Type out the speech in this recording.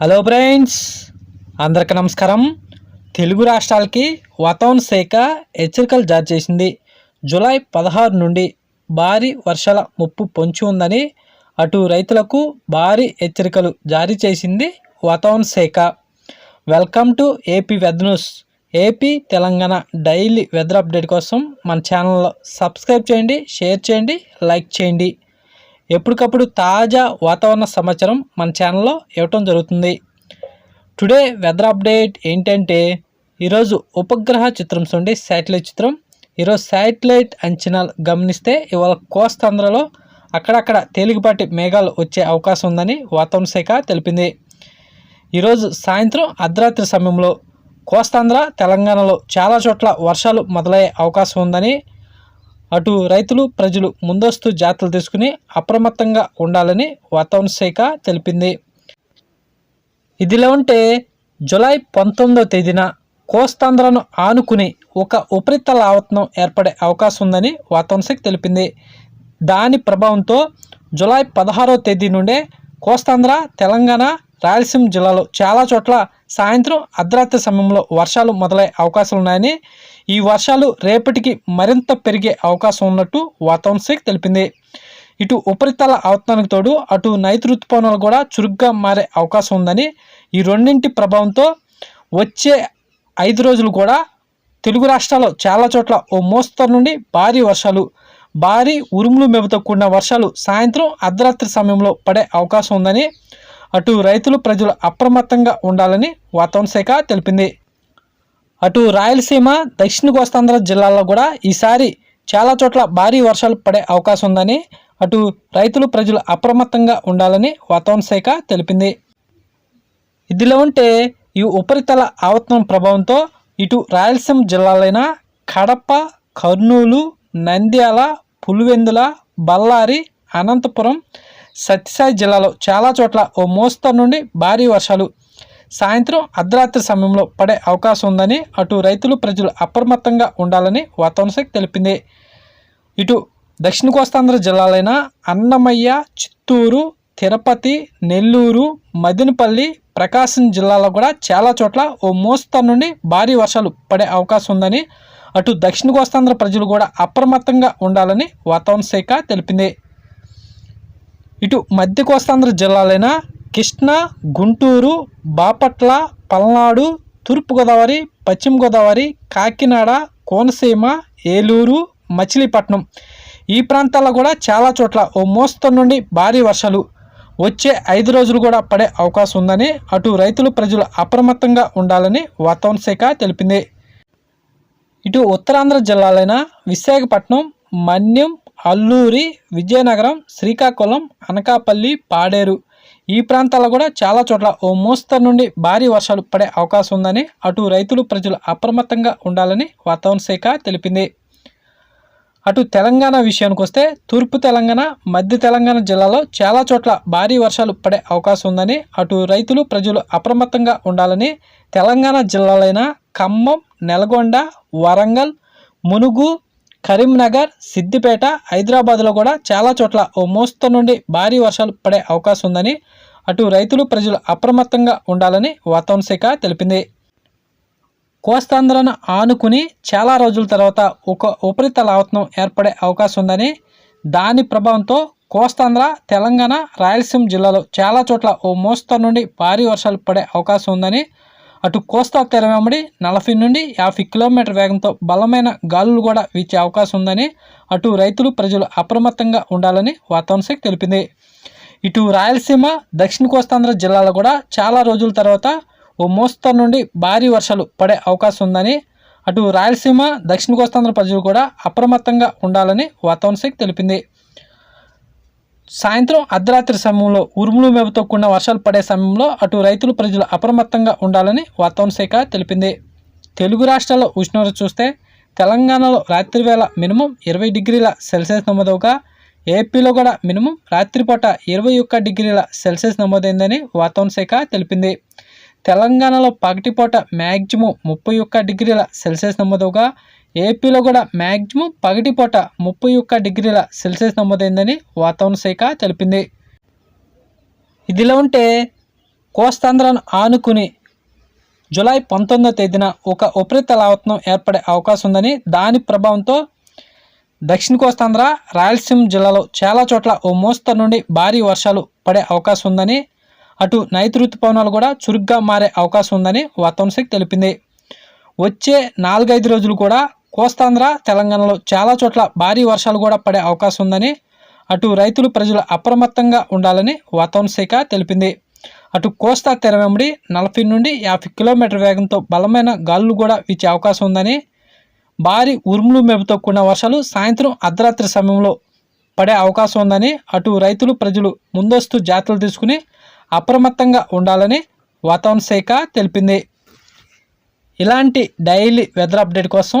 Hello friends అందరికీ నమస్కారం. తెలుగు రాష్ట్రాలకి వాతావరణ శాఖ హెచ్చరికలు జారీ చేసింది. జూలై పదహారు నుండి భారీ వర్షాల ముప్పు పొంచి ఉందని అటు రైతులకు భారీ హెచ్చరికలు జారీ చేసింది వాతావరణ శాఖ. Welcome to AP weather news AP Telangana daily weather update కోసం మన ఛానల్లో సబ్స్క్రైబ్ చేయండి షేర్ చేయండి లైక్ చేయండి. ఎప్పటికప్పుడు తాజా వాతావరణ సమాచారం మన ఛానల్లో ఇవ్వటం జరుగుతుంది. టుడే వెదర్ అప్డేట్ ఏంటంటే ఈరోజు ఉపగ్రహ చిత్రం చూడండి శాటిలైట్ చిత్రం. ఈరోజు శాటిలైట్ అంచనాలు గమనిస్తే ఇవాళ కోస్తాంధ్రలో అక్కడక్కడ తేలికపాటి మేఘాలు వచ్చే అవకాశం ఉందని వాతావరణ శాఖ తెలిపింది. ఈరోజు సాయంత్రం అర్ధరాత్రి సమయంలో కోస్తాంధ్ర తెలంగాణలో చాలా చోట్ల వర్షాలు మొదలయ్యే అవకాశం ఉందని అటు రైతులు ప్రజలు ముందస్తు జాగ్రత్తలు తీసుకుని అప్రమత్తంగా ఉండాలని వాతావరణ శాఖ తెలిపింది. ఇదిలా ఉంటే జులై పంతొమ్మిదవ తేదీన కోస్తాంధ్రను ఆనుకుని ఒక ఉపరితల ఆవర్తనం ఏర్పడే అవకాశం ఉందని వాతావరణ శాఖ తెలిపింది. దాని ప్రభావంతో జులై పదహారవ తేదీ నుండే కోస్తాంధ్ర తెలంగాణ రాయలసీమ జిల్లాలో చాలా చోట్ల సాయంత్రం అర్ధరాత్రి సమయంలో వర్షాలు మొదలయ్యే అవకాశాలు ఉన్నాయని ఈ వర్షాలు రేపటికి మరింత పెరిగే అవకాశం ఉన్నట్టు వాతావరణ శాఖ తెలిపింది. ఇటు ఉపరితల ఆవర్తనానికి తోడు అటు నైతి ఋతుపవనాలు కూడా చురుగ్గా మారే అవకాశం ఉందని ఈ రెండింటి ప్రభావంతో వచ్చే ఐదు రోజులు కూడా తెలుగు రాష్ట్రాల్లో చాలా చోట్ల ఓ మోస్తరు నుండి భారీ వర్షాలు భారీ ఉరుములు మెబుతో కూడిన వర్షాలు సాయంత్రం అర్ధరాత్రి సమయంలో పడే అవకాశం ఉందని అటు రైతులు ప్రజలు అప్రమత్తంగా ఉండాలని వాతావరణ శాఖ తెలిపింది. అటు రాయలసీమ దక్షిణ కోస్తాంధ్ర జిల్లాల్లో కూడా ఈసారి చాలా చోట్ల భారీ వర్షాలు పడే అవకాశం ఉందని అటు రైతులు ప్రజలు అప్రమత్తంగా ఉండాలని వాతావరణ శాఖ తెలిపింది. ఇదిలో ఉంటే ఈ ఉపరితల ఆవర్తనం ప్రభావంతో ఇటు రాయలసీమ జిల్లాలైన కడప కర్నూలు నంద్యాల పులివెందుల బళ్ళారి అనంతపురం సత్యసాయి జిల్లాలో చాలా చోట్ల ఓ మోస్తరు నుండి భారీ వర్షాలు. సాయంత్రం అర్ధరాత్రి సమయంలో పడే అవకాశం ఉందని అటు రైతులు ప్రజలు అప్రమత్తంగా ఉండాలని వాతావరణ శాఖ తెలిపింది. ఇటు దక్షిణ కోస్తాంధ్ర జిల్లాలైన అన్నమయ్య చిత్తూరు తిరుపతి నెల్లూరు మదినపల్లి ప్రకాశం జిల్లాలో కూడా చాలా చోట్ల ఓ మోస్తరు నుండి భారీ వర్షాలు పడే అవకాశం ఉందని అటు దక్షిణ కోస్తాంధ్ర ప్రజలు కూడా అప్రమత్తంగా ఉండాలని వాతావరణ శాఖ తెలిపింది. ఇటు మధ్య కోస్తాంధ్ర జిల్లాలైన కృష్ణా గుంటూరు బాపట్ల పల్నాడు తూర్పుగోదావరి పశ్చిమ గోదావరి కాకినాడ కోనసీమ ఏలూరు మచిలీపట్నం. ఈ ప్రాంతాల్లో కూడా చాలా చోట్ల ఓ మోస్తరు నుండి భారీ వర్షాలు వచ్చే ఐదు రోజులు కూడా పడే అవకాశం ఉందని అటు రైతులు ప్రజలు అప్రమత్తంగా ఉండాలని వాతావరణ శాఖ తెలిపింది. ఇటు ఉత్తరాంధ్ర జిల్లాలైన విశాఖపట్నం మన్యం అల్లూరి విజయనగరం శ్రీకాకుళం అనకాపల్లి పాడేరు. ఈ ప్రాంతాల్లో కూడా చాలా చోట్ల ఓ మోస్తరు నుండి భారీ వర్షాలు పడే అవకాశం ఉందని అటు రైతులు ప్రజలు అప్రమత్తంగా ఉండాలని వాతావరణ శాఖ తెలిపింది. అటు తెలంగాణ విషయానికి వస్తే తూర్పు తెలంగాణ మధ్య తెలంగాణ జిల్లాలో చాలా చోట్ల భారీ వర్షాలు పడే అవకాశం ఉందని అటు రైతులు ప్రజలు అప్రమత్తంగా ఉండాలని తెలంగాణ జిల్లాలైన ఖమ్మం నల్గొండ వరంగల్ మునుగు కరీంనగర్ సిద్దిపేట హైదరాబాద్లో కూడా చాలా చోట్ల ఓ మోస్తరు నుండి భారీ వర్షాలు పడే అవకాశం ఉందని అటు రైతులు ప్రజలు అప్రమత్తంగా ఉండాలని వాతావరణ శాఖ తెలిపింది. కోస్తాంధ్రను ఆనుకుని చాలా రోజుల తర్వాత ఒక ఉపరితల ఆవతనం ఏర్పడే అవకాశం ఉందని దాని ప్రభావంతో కోస్తాంధ్ర తెలంగాణ రాయలసీమ జిల్లాలో చాలా చోట్ల ఓ మోస్తరు నుండి భారీ వర్షాలు పడే అవకాశం ఉందని అటు కోస్తా తెర వెంబడి నలభై నుండి యాభై కిలోమీటర్ వేగంతో బలమైన గాలులు కూడా వీచే అవకాశం ఉందని అటు రైతులు ప్రజలు అప్రమత్తంగా ఉండాలని వాతావరణ శాఖ తెలిపింది. ఇటు రాయలసీమ దక్షిణ కోస్తాంధ్ర జిల్లాలో కూడా చాలా రోజుల తర్వాత ఓ మోస్తరు నుండి భారీ వర్షాలు పడే అవకాశం ఉందని అటు రాయలసీమ దక్షిణ కోస్తాంధ్ర ప్రజలు కూడా అప్రమత్తంగా ఉండాలని వాతావరణ శాఖ తెలిపింది. సాయంత్రం అర్ధరాత్రి సమయంలో ఉరుములు మెబుతో కూడిన వర్షాలు పడే సమయంలో అటు రైతులు ప్రజలు అప్రమత్తంగా ఉండాలని వాతావరణ శాఖ తెలిపింది. తెలుగు రాష్ట్రాల్లో ఉష్ణోగ్రత చూస్తే తెలంగాణలో రాత్రి వేళ మినిమం ఇరవై డిగ్రీల సెల్సియస్ నమోదవగా ఏపీలో కూడా మినిమం రాత్రిపూట ఇరవై ఒక్క డిగ్రీల సెల్సియస్ నమోదైందని వాతావరణ శాఖ తెలిపింది. తెలంగాణలో పగటిపూట మ్యాక్సిమం ముప్పై ఒక్క డిగ్రీల సెల్సియస్ నమోదవగా ఏపీలో కూడా మ్యాక్సిమం పగటిపూట ముప్పై ఒక్క డిగ్రీల సెల్సియస్ నమోదైందని వాతావరణ శాఖ తెలిపింది. ఇదిలా ఉంటే కోస్తాంధ్రను ఆనుకుని జూలై పంతొమ్మిదో తేదీన ఒక ఉపరితల ఆవర్తనం ఏర్పడే అవకాశం ఉందని దాని ప్రభావంతో దక్షిణ కోస్తాంధ్ర రాయలసీమ జిల్లాలో చాలా చోట్ల ఓ మోస్తరు నుండి భారీ వర్షాలు పడే అవకాశం ఉందని అటు నైతి ఋతుపవనాలు కూడా చురుగ్గా మారే అవకాశం ఉందని వాతావరణ శాఖ తెలిపింది. వచ్చే నాలుగైదు రోజులు కూడా కోస్తాంధ్ర తెలంగాణలో చాలా చోట్ల భారీ వర్షాలు కూడా పడే అవకాశం ఉందని అటు రైతులు ప్రజలు అప్రమత్తంగా ఉండాలని వాతావరణ శాఖ తెలిపింది. అటు కోస్తా తెర వెంబడి నలభై నుండి యాభై కిలోమీటర్ వేగంతో బలమైన గాలులు కూడా వీచే అవకాశం ఉందని భారీ ఉరుములు మెరుపుతో కూడిన వర్షాలు సాయంత్రం అర్ధరాత్రి సమయంలో పడే అవకాశం ఉందని అటు రైతులు ప్రజలు ముందస్తు జాగ్రత్తలు తీసుకుని అప్రమత్తంగా ఉండాలని వాతావరణ శాఖ తెలిపింది. ఇలాంటి డైలీ వెదర్ అప్డేట్ కోసం